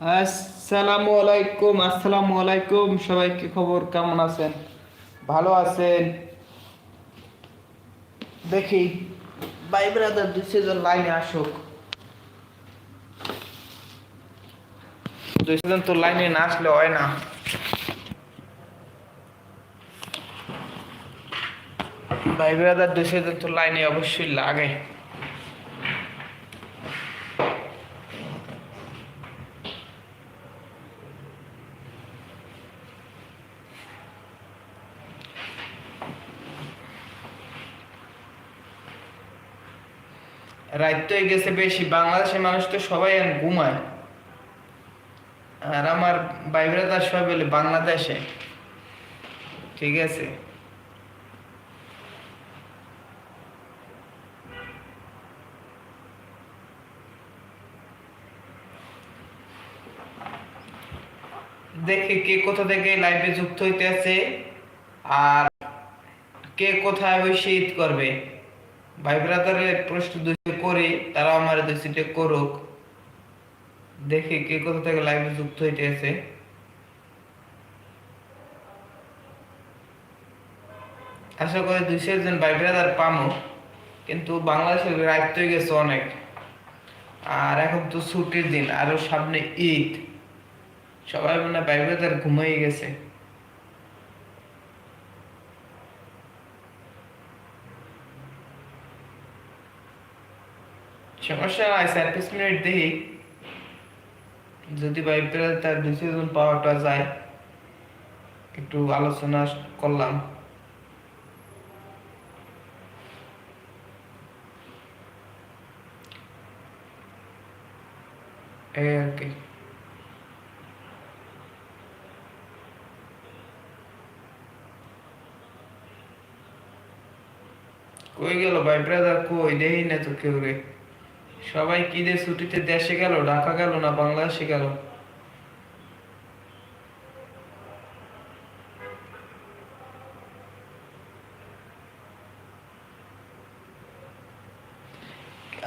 আসসালামু আলাইকুম আসসালামু আলাইকুম। সবাই কি খবর কেমন আছেন? ভালো আছেন? দেখি, ভাই ব্রাদার দুইজন লাইনে আসুক। দুইজন তো লাইনে না আসলে হয় না। ভাই ব্রাদার দুইজন তো লাইনে অবশ্যই লাগে। হয়ে গেছে বেশি, বাংলাদেশের মানুষ তো সবাই ঘুমায়। আর আমার ভাই ব্রাদার সবাই বলে বাংলাদেশে। ঠিক আছে। দেখে কে কোথা থেকে লাইভে যুক্ত হইতে আছে আর কে কোথায় ওই শীত করবে। ভাই ব্রাদারের প্রশ্ন দুইটা করি, তারা আমার দুইটা করুক। দেখি কে কোথা থেকে লাইভে যুক্ত হইতে আছে আশা করি দুইশো জন ভাই ব্রাদার পামো, কিন্তু বাংলাদেশের রাত হয়ে গেছে অনেক। আর এখন তো ছুটির দিন, আরও সামনে ঈদ। সবাই মনে ভাই ব্রাদার ঘুমিয়ে গেছে। সমস্যা নাই পাঁচ মিনিট দেখি। যদি ভাই ব্রাদার তার ডিসিশন পাওয়াটা যায়। একটু আলোচনা করলাম। এই আর কি। কই গেল ভাই? ব্রাদার কই? দেই না তো কেউ রে। সবাই কি দিয়ে ছুটিতে দেশে গেল, ঢাকা গেল না বাংলাদেশে গেল?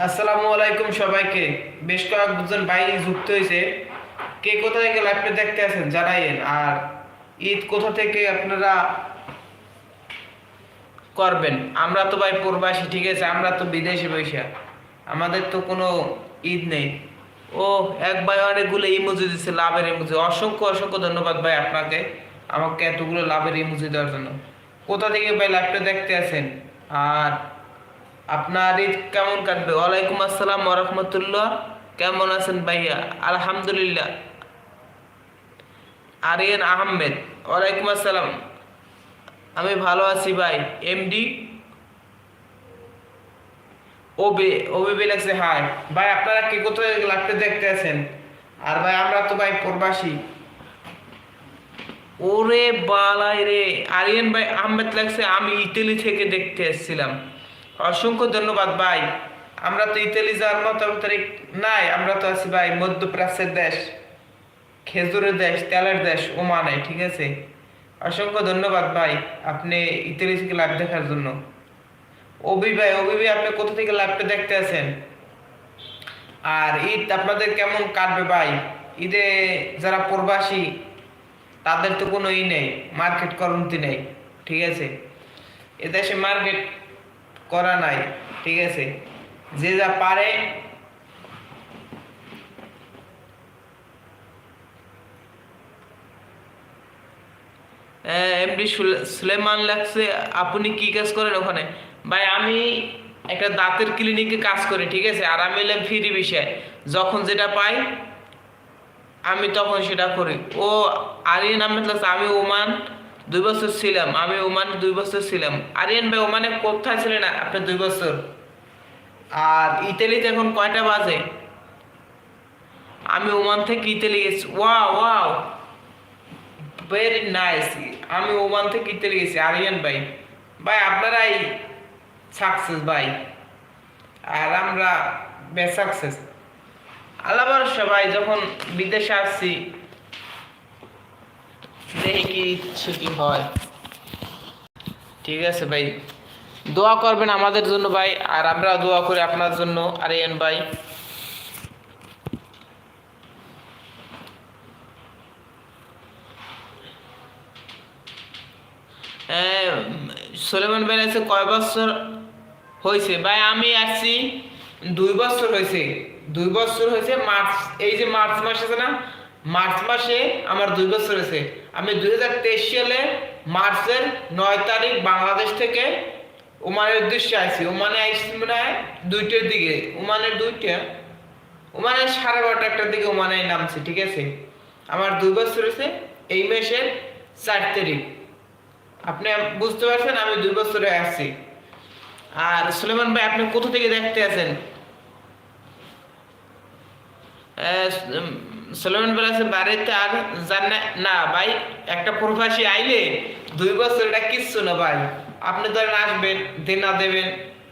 আসসালামু আলাইকুম সবাইকে। বেশ কয়েকজন ভাই যুক্ত হয়েছে। কে কোথা থেকে লাইভটা দেখতে আছেন? জানাইয়েন আর ঈদ কোথা থেকে আপনারা করবেন? আমরা তো ভাই প্রবাসী, ঠিক আছে? আমরা তো বিদেশে বৈশা আমাদের তো কোনো ঈদ নেই। ও, এক ভাই অনেকগুলো ইমোজি দিচ্ছে লাভের ইমোজি অসংখ্য অসংখ্য ধন্যবাদ ভাই আপনাকে, আমাকে এতগুলো লাভের ইমোজি দেওয়ার জন্য। কোথা থেকে ভাই লাইভটা দেখতে আছেন আর আপনার ঈদ কেমন কাটবে? ওয়ালাইকুম আসসালাম ওরহমতুল্লাহ কেমন আছেন ভাইয়া আলহামদুলিল্লাহ। আরিয়ান আহমেদ, ওয়ালাইকুম আসসালাম। আমি ভালো আছি ভাই। এমডি ওবে ওবে লাগছে হাই ভাই, আপনারা কে কোথায় লাইভটা দেখতে আছেন আর ভাই, আমরা তো ভাই প্রবাসী। ওরে বালাই রে। আরিয়ান ভাই, আহমেদ লাগছে, আমি ইতালি থেকে দেখতে এসেছিলাম। অসংখ্য ধন্যবাদ ভাই। আমরা তো ইতালি যাওয়ার মতো তারিখ নাই। আমরা তো আছি ভাই মধ্যপ্রাচ্যের দেশ, খেজুরের দেশ, তেলের দেশ, ওমানে, ঠিক আছে? অসংখ্য ধন্যবাদ ভাই, আপনি ইতালি থেকে লাভ দেখার জন্য। অভি ভাই অভি ভাই, আপনি কোথা থেকে লাইভটা দেখতে আছেন? আর ঈদ আপনাদের কেমন কাটবে ভাই? ঈদে যারা প্রবাসী, তাদের তো কোনো ই নেই মার্কেট করন্তি নেই, ঠিক আছে? এদেশে মার্কেট করা নাই, ঠিক আছে? যে যা পারে এমডি সুলেমান লাগছে, আপনি কি কাজ করেন ওখানে? ভাই, আমি একটা দাঁতের ক্লিনিকে কাজ করি, ঠিক আছে? আর আমি এলাম ফ্রি বিষয়। যখন যেটা পাই, আমি তখন সেটা করি। ও আরিয়ান আহমেদ আমি ওমান দুই বছর ছিলাম। আমি ওমানে দুই বছর ছিলাম। আরিয়ান ভাই, ওমানে কোথায় ছিলেন আপনি দুই বছর? আর ইতালিতে এখন কয়টা বাজে? আমি ওমান থেকে ইতালি গেছি। Wow wow. ভেরি নাইস আমি ওমান থেকে ইতালি গেছি, আরিয়ান ভাই। ভাই, আপনারাই সাকসেস ভাই। আর আমরা বেসাকসেস আল্লাহ ভরসা যখন বিদেশে আসছি, দেখি কি ইচ্ছে, কি হয়। ঠিক আছে ভাই। দোয়া করবেন আমাদের জন্য ভাই, আর আমরা দোয়া করি আপনার জন্য। আর এন ভাই। হ্যাঁ, সোলেমান ভাই আছে কয় বছর? হয়েছে ভাই, আমি আসছি দুই বছর হয়েছে দুই বছর হয়েছে মার্চ, এই যে মার্চ মাস আছে না, মার্চ মাসে আমার দুই বছর হয়েছে আমি দুই হাজার তেইশ সালে মার্চের নয় তারিখ বাংলাদেশ থেকে ওমানের উদ্দেশ্যে আসছি ওমানে আসছি মনে হয় দুইটার দিকে। ওমানের দুইটা? ওমানের সাড়ে বারোটা একটার দিকে ওমানে নামছি, ঠিক আছে? আমার দুই বছর হয়েছে এই মাসের চার তারিখ। আপনি বুঝতে পারছেন আমি দুই বছরে আসছি আর সুলেমান ভাই, আপনি কোথা থেকে দেখতে আছেন? সুলেমান ভাই আছে বাড়িতে আর যান না ভাই, একটা প্রবাসী আইলে দুই বছর এটা কিচ্ছু না ভাই। আপনি ধরেন আসবেন, দেনা দেবেন,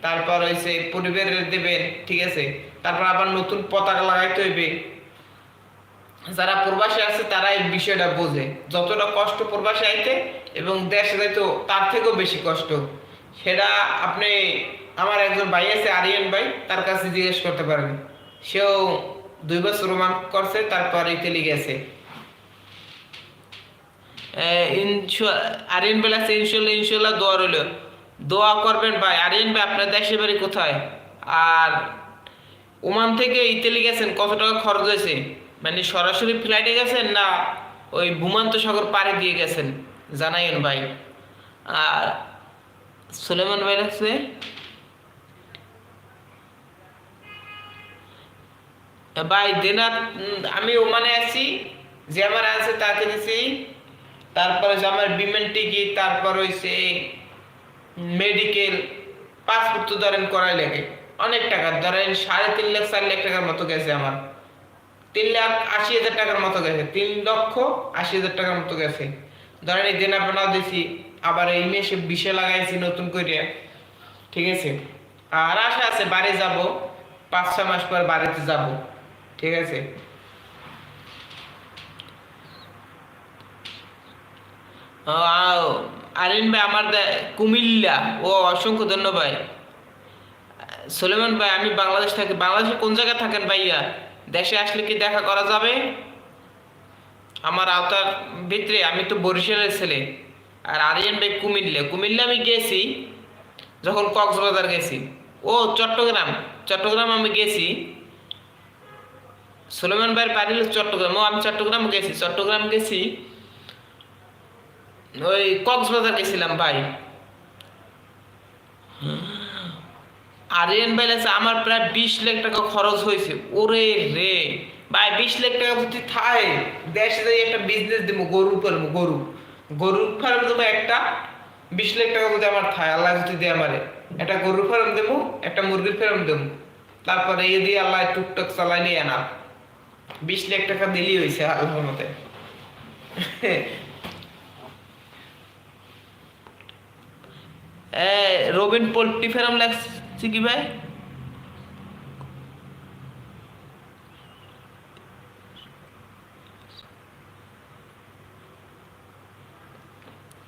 তারপর হইছে পরিবারের দেবেন, ঠিক আছে? তারপর আবার নতুন পতাকা লাগাইতে হইবে। যারা প্রবাসী আছে তারা এই বিষয়টা বোঝে। যতটা কষ্ট প্রবাসী আইতে এবং দেশে যাইতো তার থেকেও বেশি কষ্ট। সেটা আপনি আমার একজন ভাই আছে, আরিয়ান ভাই, তার কাছে জিজ্ঞেস করতে পারেন। সেও দুই বছর রোমান করছে, তারপর ইতালি গেছে। আরিয়ান ভাই আছে ইনশাল্লাহ ইনশাল্লাহ, দোয়া রইল। দোয়া করবেন ভাই, আরিয়ান ভাই, আপনার দেশের বাড়ি কোথায়? আর ওমান থেকে ইতালি গেছেন, কত টাকা খরচ হয়েছে? মানে সরাসরি ফ্লাইটে গেছেন না ওই ভূমান্ত সাগর পাড়ে দিয়ে গেছেন? জানাইন ভাই। আর সুলেমান ভাই আছে ভাই, দেনাত আমি ওমানে আছি, যে আমার আছে তা কিনেছি তারপরে যে আমার বিমান টিকিট, তারপর হইছে মেডিকেল, পাসপোর্ট তো ধরেন করাই লাগে। অনেক টাকা, ধরেন সাড়ে তিন লাখ, চার লাখ টাকার মতো গেছে আমার। তিন লাখ আশি হাজার টাকার মতো গেছে, তিন লক্ষ আশি হাজার টাকার মতো গেছে। ধরেন এই দেনা পেনাও দিছি আবার এই মেসে বিষে লাগাইছি নতুন করে। ঠিক আছে? আর আশা আছে বাড়ি যাব, পাঁচ ছ মাস পর বাড়িতে যাব। ঠিক আছে? আরিন ভাই আমার কুমিল্লা। ও, অসংখ্য ধন্যবাদ। সুলেমান ভাই, আমি বাংলাদেশ থাকি। বাংলাদেশে কোন জায়গায় থাকেন ভাইয়া? দেশে আসলে কি দেখা করা যাবে? আমার আওতার ভিতরে, আমি তো বরিশালের ছেলে। আর আরিয়ান ভাই কুমিল্লা কুমিল্লা আমি গেছি যখন কক্সবাজার গেছি। ও, চট্টগ্রাম চট্টগ্রাম আমি গেছি। সুলেমান ভাইয়ের বাড়ি চট্টগ্রাম, ও, আমি চট্টগ্রাম গেছি চট্টগ্রাম গেছি। ওই কক্সবাজার গেছিলাম ভাই। আরিয়ান ভাই আছে আমার প্রায় বিশ লাখ টাকা খরচ হয়েছে। ওরে রে, ভাই, বিশ লাখ টাকা যদি থাকে, দেশে একটা বিজনেস দেবো গরু ফার্ম গরু। গরুর ফার্ম দেবো একটা, বিশ লাখ টাকা যদি আমার থাকে আল্লাহ যদি দেয় আমারে। একটা গরুর ফার্ম দেবো, একটা মুরগির ফার্ম দেবো। তারপরে এই দিয়ে আল্লাহ টুকটাক চালাই নিয়ে আনা বিশ লাখ টাকা দিলেই হয়েছে আল্লাহর মতে। রবিন পোল্ট্রি ফার্ম লাগছে কি ভাই?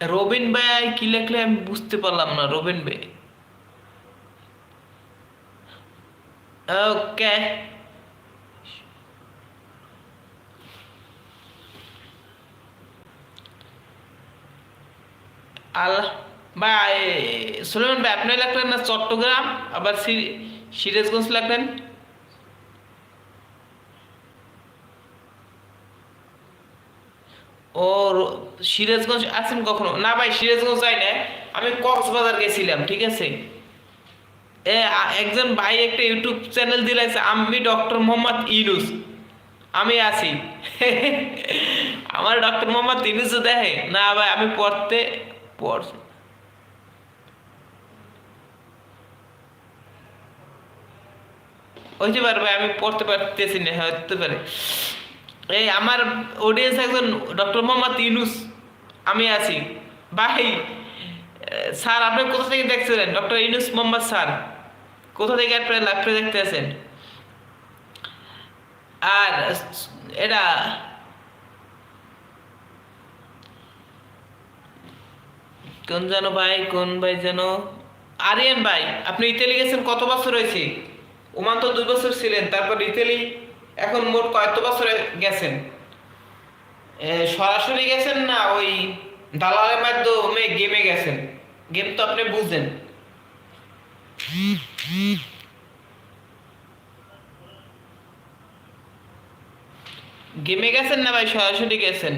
রবিন ভাই, কি লেখলে আমি বুঝতে পারলাম না, রবিন ভাই। ওকে। আল্লাহ ভাই, সুলেমান ভাই, আপনি লাগলেন না চট্টগ্রাম, আবার সিরি- সিরাজগঞ্জ লাগলেন ও সিরাজগঞ্জ আছেন কখনো? না ভাই, সিরাজগঞ্জ যাই না আমি কক্সবাজার গেছিলাম, ঠিক আছে? এ একজন ভাই একটা ইউটিউব চ্যানেল দিলাইছে, আমি ডক্টর মোহাম্মদ ইনুস আমি আছি। আমার ডক্টর মোহাম্মদ ইনুস দেখে। না ভাই, আমি পড়তে, পড় হইতে পারে ভাই, আমি পড়তে পারতেছি না, হতে পারে। এই আমার অডিয়েন্স একজন ডক্টর মোহাম্মদ ইউনুস, আমি আছি। ভাই স্যার, আপনি কোথা থেকে দেখছিলেন? ডক্টর ইউনুস মোহাম্মদ স্যার, কোথা থেকে আপনি লাইভটা দেখতে আছেন? আর, এটা, কোন যেন ভাই, কোন ভাই যেন, আরিয়ান ভাই, আপনি ইতালি গেছেন কত বছর হয়েছে? ওমান তো দুই বছর ছিলেন, তারপর ইতালি এখন মোট কয়েক বছরে গেছেন? সরাসরি গেছেন না ওই দালালের মাধ্যমে গেমে গেছেন? গেম তো আপনি বুঝেন। গেমে গেছেন না ভাই? সরাসরি গেছেন?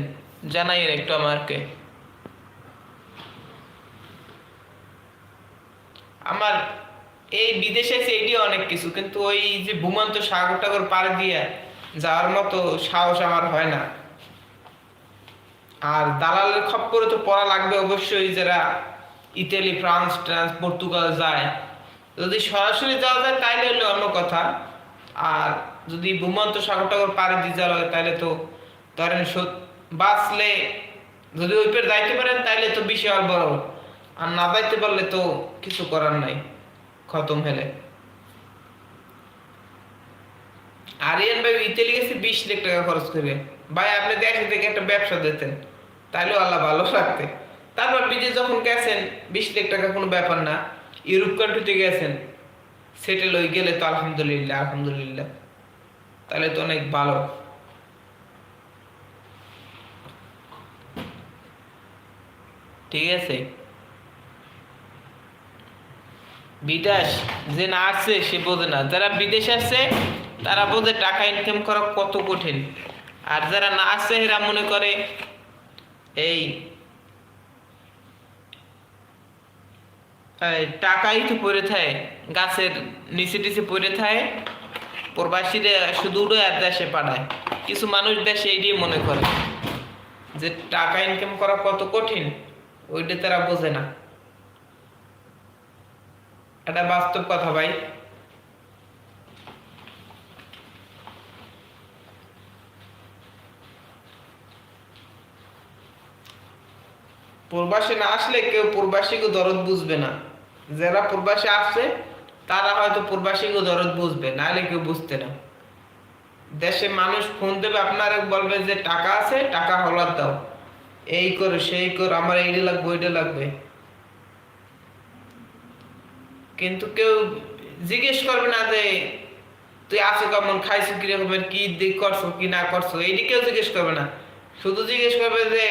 জানাই একটু আমাকে আমার এই বিদেশে এসে এটি অনেক কিছু, কিন্তু ওই যে ভূমন্ত সাগর টাগর পার দিয়ে যাওয়ার মতো সাহস আমার হয় না। আর দালালের খপ্পরে তো পড়া লাগবে অবশ্যই যারা ইতালি, ফ্রান্স, ট্রান্স, পর্তুগাল যায়। যদি সরাসরি যাওয়া যায়, তাইলে হলো অন্য কথা। আর যদি ভূমন্ত সাগর টাগর পাড়ে দিয়ে যাওয়া লাগে তাহলে তো ধরেন বাঁচলে যদি ওই পের যাইতে পারেন, তাইলে তো বিশাল বড়। আর না যাইতে পারলে তো কিছু করার নাই। খতম হেলে। আরিয়ান ভাই ইতালি গেছে বিশ লাখ টাকা খরচ করে। ভাই, আপনি দেশে থেকে একটা ব্যবসা দিতেন, তাইলেও আল্লাহ ভালো রাখতে তারপর বিদেশ যখন গেছেন, বিশ লাখ টাকা কোনো ব্যাপার না। ইউরোপ কান্ট্রিতে গেছেন সেটেল হয়ে গেলে তো আলহামদুলিল্লাহ আলহামদুলিল্লাহ। তাহলে তো অনেক ভালো। ঠিক আছে? বিদেশ যে না আসছে সে বোঝে না। যারা বিদেশ আসছে, তারা বোঝে টাকা ইনকাম করা কত কঠিন। আর যারা না আসছে, এরা মনে করে, এই এই, টাকাই তো পড়ে থাকে, গাছের নিচে টিচে পড়ে থাকে, প্রবাসীরা শুধু উড়ে আর দেশে পাঠায় কিছু মানুষ দেশে এইটাই মনে করে, যে টাকা ইনকাম করা কত কঠিন, ওইটা তারা বোঝে না। এটা বাস্তব কথা ভাই। প্রবাসে না আসলে কেউ প্রবাসীকে দরদ বুঝবে না। যারা প্রবাসে আসছে, তারা হয়তো প্রবাসীকে দরদ বুঝবে, নাহলে কেউ বুঝতে না। দেশে মানুষ ফোন দেবে, আপনার বলবে যে, টাকা আছে, টাকা হলার দাও। এই করে, সেই করে, আমার এইটা লাগবে ওইটা লাগবে। কিন্তু কেউ জিজ্ঞেস করবে না যে, তুই আছো কেমন খাইছো কি কীরকম কি দিক করছ? কি না করছ? এইটি কেউ জিজ্ঞেস করবে না। শুধু জিজ্ঞেস করবে যে,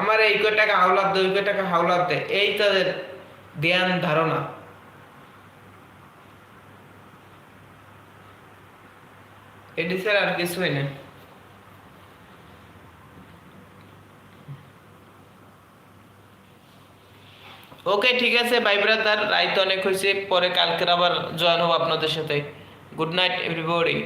আমার এই কয় টাকা হাওলাত দে, ওই কয় টাকা হাওলাত দে। এই তাদের ধ্যান, ধারণা। এটি স্যার আর কিছুই না ওকে ঠিক আছে বাই ব্রাদার রাইত অনেক হয়েছে, পরে কালকের আবার জয়েন হব আপনাদের সাথে। Good night everybody